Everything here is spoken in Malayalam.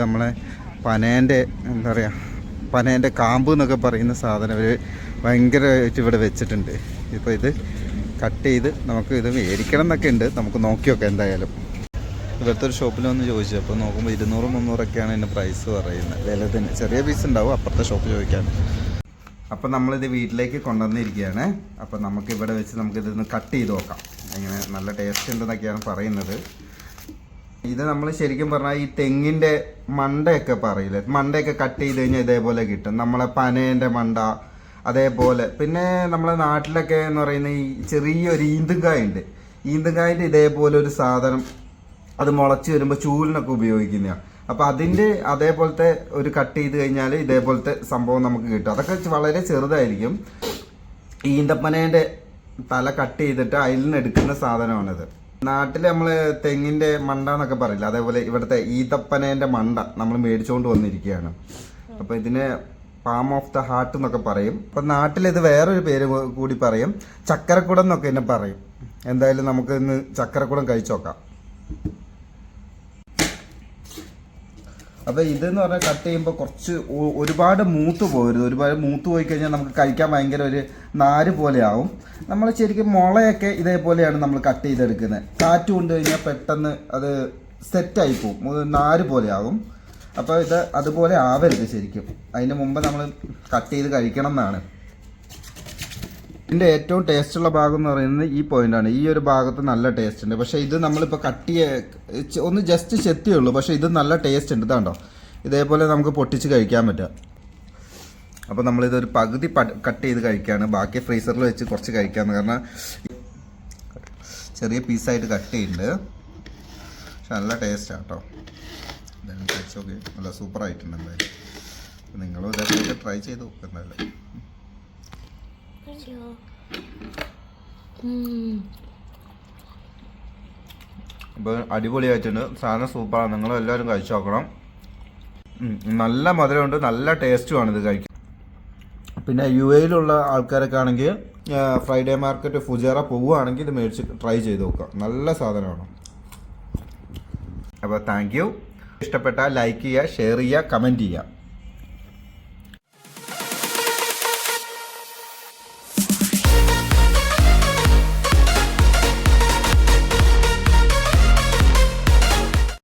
ഇത് നമ്മളെ പനേന്റെ എന്താ പറയുക പനേന്റെ കാമ്പ് എന്നൊക്കെ പറയുന്ന സാധനം ഇവർ ഭയങ്കരമായിട്ട് ഇവിടെ വെച്ചിട്ടുണ്ട്. ഇപ്പോൾ ഇത് കട്ട് ചെയ്ത് നമുക്ക് ഇത് മേടിക്കണം എന്നൊക്കെ ഉണ്ട്. നമുക്ക് നോക്കിയൊക്കെ നോക്കാം എന്തായാലും. ഇവിടുത്തെ ഒരു ഷോപ്പിൽ വന്ന് ചോദിച്ചു. അപ്പോൾ നോക്കുമ്പോൾ ഇരുന്നൂറ് മുന്നൂറൊക്കെയാണ് ഇതിന്റെ പ്രൈസ് പറയുന്നത്. വില തന്നെ. ചെറിയ പീസ് ഉണ്ടാവും അപ്പുറത്തെ ഷോപ്പ് ചോദിക്കാൻ. അപ്പോൾ നമ്മളിത് വീട്ടിലേക്ക് കൊണ്ടുവന്നിരിക്കുകയാണ്. അപ്പോൾ നമുക്ക് ഇവിടെ വെച്ച് നമുക്കിതൊന്ന് കട്ട് ചെയ്ത് നോക്കാം. എങ്ങനെ നല്ല ടേസ്റ്റ് ഉണ്ടെന്നൊക്കെയാണ് പറയുന്നത്. ഇത് നമ്മൾ ശരിക്കും പറഞ്ഞാൽ ഈ തെങ്ങിന്റെ മണ്ടയൊക്കെ പറയില്ലേ? മണ്ടയൊക്കെ കട്ട് ചെയ്ത് കഴിഞ്ഞാൽ ഇതേപോലെ കിട്ടും. നമ്മളെ പനേന്റെ മണ്ട അതേപോലെ. പിന്നെ നമ്മളെ നാട്ടിലൊക്കെ എന്ന് പറയുന്ന ഈ ചെറിയൊരു ഈന്തുകായ ഉണ്ട് ഈന്തുകായന്റെ ഇതേപോലെ ഒരു സാധനം അത് മുളച്ച് വരുമ്പോൾ ചൂലിനൊക്കെ ഉപയോഗിക്കുന്നതാണ് അപ്പോൾ അതിന്റെ അതേപോലത്തെ ഒരു കട്ട് ചെയ്ത് കഴിഞ്ഞാൽ ഇതേപോലത്തെ സംഭവം നമുക്ക് കിട്ടും. അതൊക്കെ വളരെ ചെറുതായിരിക്കും. ഈന്തപ്പനേന്റെ തല കട്ട് ചെയ്തിട്ട് അതിൽ നിന്ന് എടുക്കുന്ന സാധനമാണിത്. നാട്ടിൽ നമ്മൾ തെങ്ങിന്റെ മണ്ട എന്നൊക്കെ പറയില്ല? അതേപോലെ ഇവിടുത്തെ ഈതപ്പനേന്റെ മണ്ട നമ്മൾ മേടിച്ചുകൊണ്ട് വന്നിരിക്കുകയാണ് അപ്പോൾ ഇതിന് പാം ഓഫ് ദ ഹാർട്ട് എന്നൊക്കെ പറയും. അപ്പം നാട്ടിൽ ഇത് വേറൊരു പേര് കൂടി പറയും. ചക്കരക്കുടം എന്നൊക്കെ എന്നെ പറയും. എന്തായാലും നമുക്ക് ഇന്ന് ചക്കരക്കുടം കഴിച്ചു നോക്കാം അപ്പോൾ ഇതെന്ന് പറഞ്ഞാൽ കട്ട് ചെയ്യുമ്പോൾ കുറച്ച് ഒരുപാട് മൂത്ത് പോകരുത്. ഒരുപാട് മൂത്ത് പോയി കഴിഞ്ഞാൽ നമുക്ക് കഴിക്കാൻ ഭയങ്കര ഒരു നാര് പോലെ ആവും നമ്മൾ ശരിക്കും മുളയൊക്കെ ഇതേപോലെയാണ് നമ്മൾ കട്ട് ചെയ്തെടുക്കുന്നത്. കാറ്റ് കൊണ്ട് കഴിഞ്ഞാൽ പെട്ടെന്ന് അത് സെറ്റായി പോകും നാര് പോലെ ആകും അപ്പോൾ ഇത് അതുപോലെ ആവരുത് ശരിക്കും. അതിന് മുമ്പ് നമ്മൾ കട്ട് ചെയ്ത് കഴിക്കണം എന്നാണ്. ഇതിന്റെ ഏറ്റവും ടേസ്റ്റ് ഉള്ള ഭാഗം എന്ന് പറയുന്നത് ഈ പോയിന്റാണ് ഈ ഒരു ഭാഗത്ത് നല്ല ടേസ്റ്റ് ഉണ്ട്. പക്ഷേ ഇത് നമ്മളിപ്പോൾ കട്ടിയെ ഒന്ന് ജസ്റ്റ് ചെത്തിയേ ഉള്ളൂ. പക്ഷേ ഇത് നല്ല ടേസ്റ്റ് ഉണ്ട്. ഇതാണ്ടോ? ഇതേപോലെ നമുക്ക് പൊട്ടിച്ച് കഴിക്കാൻ പറ്റുക. അപ്പോൾ നമ്മളിതൊരു പകുതി കട്ട് ചെയ്ത് കഴിക്കുകയാണ് ബാക്കി ഫ്രീസറിൽ വെച്ച് കുറച്ച് കഴിക്കാമെന്ന് കാരണം ചെറിയ പീസായിട്ട് കട്ട് ചെയ്യുന്നുണ്ട് പക്ഷെ നല്ല ടേസ്റ്റാണ് നോക്കി നല്ല സൂപ്പർ ആയിട്ടുണ്ട് എന്തായാലും. നിങ്ങളും ഇതേപോലെ ട്രൈ ചെയ്ത് നോക്കുക you. അടിപൊളിയായിട്ടുണ്ട് സാധനം സൂപ്പറാണ് നിങ്ങൾ എല്ലാവരും കഴിച്ചു നോക്കണം. നല്ല മധുരമുണ്ട്. നല്ല ടേസ്റ്റുമാണ് ഇത് കഴിക്കാൻ. പിന്നെ യു എയിലുള്ള ആൾക്കാരൊക്കെ ആണെങ്കിൽ ഫ്രൈഡേ മാർക്കറ്റ് ഫുജേറ പോവുകയാണെങ്കിൽ ഇത് മേടിച്ച് ട്രൈ ചെയ്ത് നോക്കുക. നല്ല സാധനമാണ്. അപ്പോൾ താങ്ക് യു ഇഷ്ടപ്പെട്ടാൽ ലൈക്ക് ചെയ്യുക ഷെയർ ചെയ്യുക കമന്റ് ചെയ്യുക.